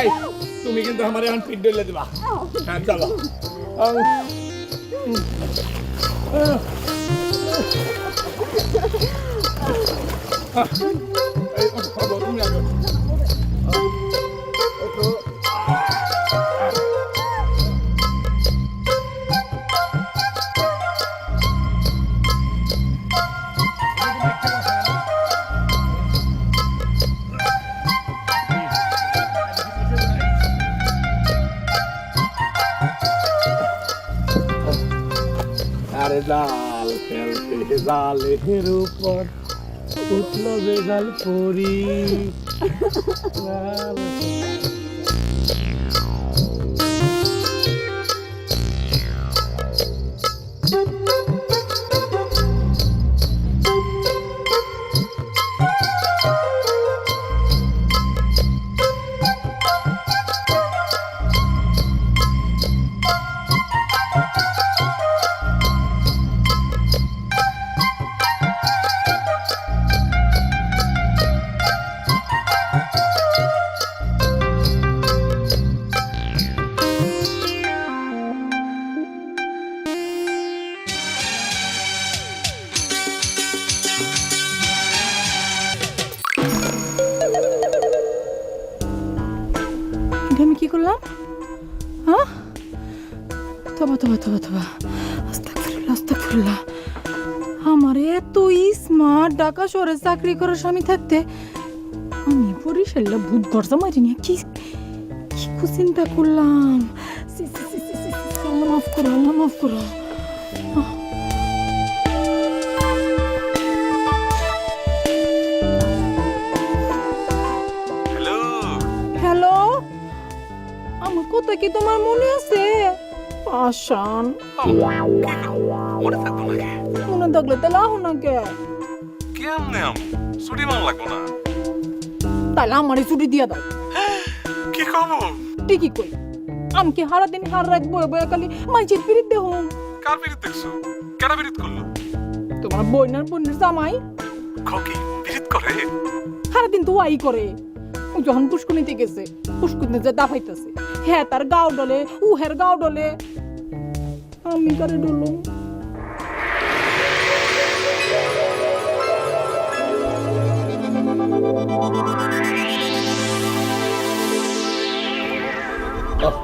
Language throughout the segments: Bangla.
এই তুমি কিন্তু আমার এখন পিঠ ডলে দিবা। হ্যাঁ চলো। তুমি আগে। আরে জাল ফেলতে জালের উপর উঠল বেজাল পরি। এটা আমি কি করলাম হ্যাঁ তবা তবা তবা তবা আস্তাগফিরুল্লাহ আস্তাগফিরুল্লাহ আমার এত স্মার্ট ঢাকা শহরে চাকরি করার স্বামী থাকতে আমি বরিশাল্লা ভূত গর্জা মারি নিয়ে কি কি চিন্তা করলাম আল্লাহ মাফ করো আল্লাহ মাফ করো কথা কি তোমার মনে আছে? আসান মনে নাকি মনে থাকলে তাহলে আহ না কে? কেমনে ছুটি লাগবো না তাহলে ছুটি দাও। কি ঠিকই কই। হারা দিন হার রাখব বয়ে খালি মাইচির দেহ? কার দেখছ করল তোমার বইনার বোনের জামাই? খকি করে সারা দিন তো ওয়াই করে। যখন পুষ্কুনিতে গেছে পুষ্কুনিতে যে দাফাইতেছে হ্যাঁ তার গাও ডলে উ হের গাও ডলে। আমি কারে ডলুম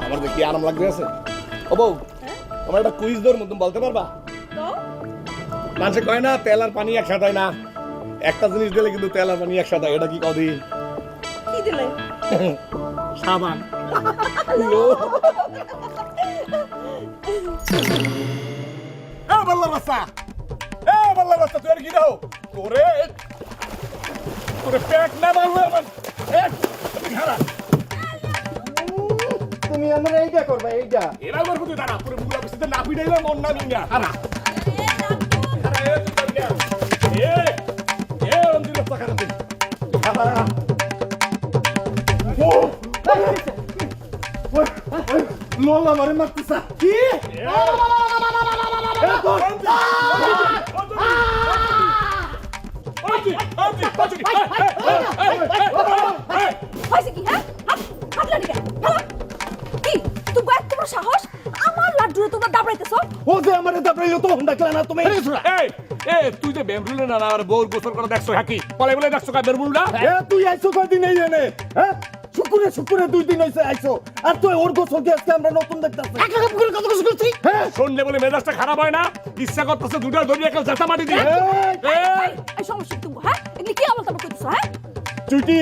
আমার দেখি আরাম লাগবে আছে? ও বউ আমার একটা কুইজ দৌড় বলতে পারবা? মানুষে কয় না তেল আর পানি একসাথে না। একটা জিনিস দিলে কিন্তু তেল আর পানি একসাথে এটা কি কদি? কি দিলে সাবান এ বল্লা বাচ্চা এ বল্লা বাচ্চা তুই আর কি দাও তোরে তোরে পেট না বাংলা আমার এক তুমি আমার এইটা করবা এইটা এরা আমার প্রতি দাঁড়া পুরো বুড়া পিছিয়ে না পিটাইলে মন না মিঙ্গা এ এ অন্তিম রাস্তা তুই কি তুমি এত বড় সাহস আমার লাড্ডুরে তোমরা ও যে আমারে দাবড়াইলো তো না তুমি তুই যে বেমরুলে না আমার বউর গোসল করে দেখছ হাকি বলে বলে দেখছ কা বেমরুলটা এ তুই আইছো কয়দিন এই এনে হ্যাঁ শুকুরে শুকুরে দুই দিন হইছে আইছো আর তুই ওর গোসল কি আজকে আমরা নতুন দেখতাছি। এক লাখ করে কত গোসল করছি? হ্যাঁ। শুনলে বলে মেজাজটা খারাপ হয় না? ইচ্ছা করতেছে দুটো ধরিয়ে একটা জাতা মাটি দিয়ে এই, এই সমস্যা তুমি হ্যাঁ? এগুলি কি আমল তামল করতেছ হ্যাঁ? চুটি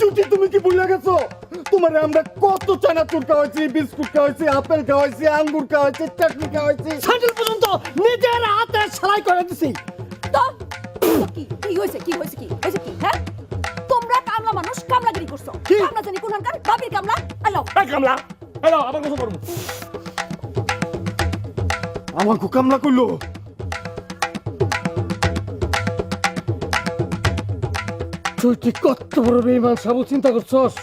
চুটি তুমি কি ভুলে গেছো? তোমার আমরা কত চানা চুর খাওয়াইছি বিস্কুট খাওয়াইছি আপেল খাওয়াইছি আঙ্গুর খাওয়াইছি চাটনি খাওয়াইছি। স্যান্ডেল পর্যন্ত নিজের হাতে সেলাই করে দিছি। তো কি কি হয়েছে কি হয়েছে কি? কামলা। হ্যালো আবার গোসল করব আমার কামলা করল। তুই কি কত বড় বেইমান সাবু, চিন্তা করছস?